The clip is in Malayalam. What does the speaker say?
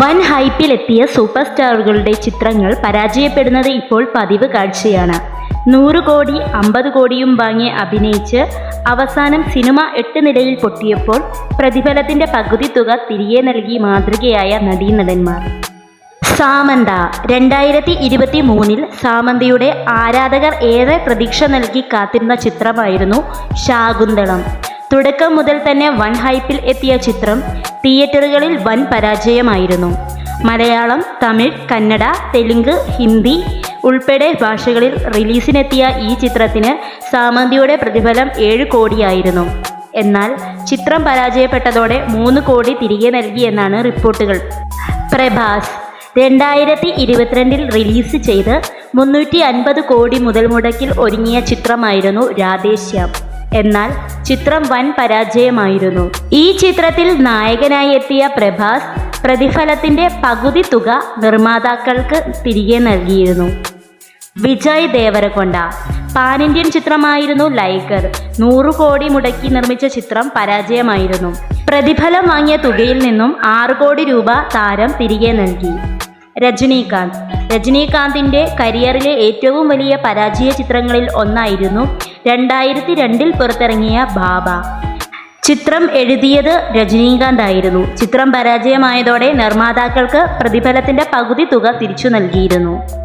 വൻ ഹൈപ്പിലെത്തിയ സൂപ്പർ സ്റ്റാറുകളുടെ ചിത്രങ്ങൾ പരാജയപ്പെടുന്നത് ഇപ്പോൾ പതിവ് കാഴ്ചയാണ്. നൂറ് കോടി അമ്പത് കോടിയും വാങ്ങി അഭിനയിച്ച് അവസാനം സിനിമ എട്ട് നിലയിൽ പൊട്ടിയപ്പോൾ പ്രതിഫലത്തിന്റെ പകുതി തുക തിരികെ നൽകി മാതൃകയായ നടീനടന്മാർ. സാമന്ത രണ്ടായിരത്തി ഇരുപത്തി മൂന്നിൽ സാമന്തയുടെ ആരാധകർ ഏറെ പ്രതീക്ഷ നൽകി കാത്തിരുന്ന ചിത്രമായിരുന്നു ശാകുന്തളം. തുടക്കം മുതൽ തന്നെ വൺ ഹൈപ്പിൽ എത്തിയ ചിത്രം തിയേറ്ററുകളിൽ വൻ പരാജയമായിരുന്നു. മലയാളം തമിഴ് കന്നഡ തെലുങ്ക് ഹിന്ദി ഉൾപ്പെടെ ഭാഷകളിൽ റിലീസിനെത്തിയ ഈ ചിത്രത്തിന് സാമന്തിയുടെ പ്രതിഫലം ഏഴ് കോടിയായിരുന്നു. എന്നാൽ ചിത്രം പരാജയപ്പെട്ടതോടെ മൂന്ന് കോടി തിരികെ നൽകിയെന്നാണ് റിപ്പോർട്ടുകൾ. പ്രഭാസ് രണ്ടായിരത്തി ഇരുപത്തിരണ്ടിൽ റിലീസ് ചെയ്ത് മുന്നൂറ്റി അൻപത് കോടി മുതൽ മുടക്കിൽ ഒരുങ്ങിയ ചിത്രമായിരുന്നു രാധേശ്യാം. എന്നാൽ ചിത്രം വൻ പരാജയമായിരുന്നു. ഈ ചിത്രത്തിൽ നായകനായി എത്തിയ പ്രഭാസ് പ്രതിഫലത്തിന്റെ പകുതി തുക നിർമ്മാതാക്കൾക്ക് തിരികെ നൽകിയിരുന്നു. വിജയ് ദേവരകൊണ്ട പാൻ ഇന്ത്യൻ ചിത്രമായിരുന്നു ലൈക്കർ നൂറു കോടി മുടക്കി നിർമ്മിച്ച ചിത്രം പരാജയമായിരുന്നു. പ്രതിഫലം വാങ്ങിയ തുകയിൽ നിന്നും ആറ് കോടി രൂപ താരം തിരികെ നൽകി. രജനീകാന്ത്. രജനീകാന്തിന്റെ കരിയറിലെ ഏറ്റവും വലിയ പരാജയ ചിത്രങ്ങളിൽ ഒന്നായിരുന്നു രണ്ടായിരത്തി രണ്ടിൽ പുറത്തിറങ്ങിയ ബാബ. ചിത്രം എഴുതിയത് രജനീകാന്ത് ആയിരുന്നു ചിത്രം പരാജയമായതോടെ നിർമ്മാതാക്കൾക്ക് പ്രതിഫലത്തിന്റെ പകുതി തുക തിരിച്ചു നൽകിയിരുന്നു.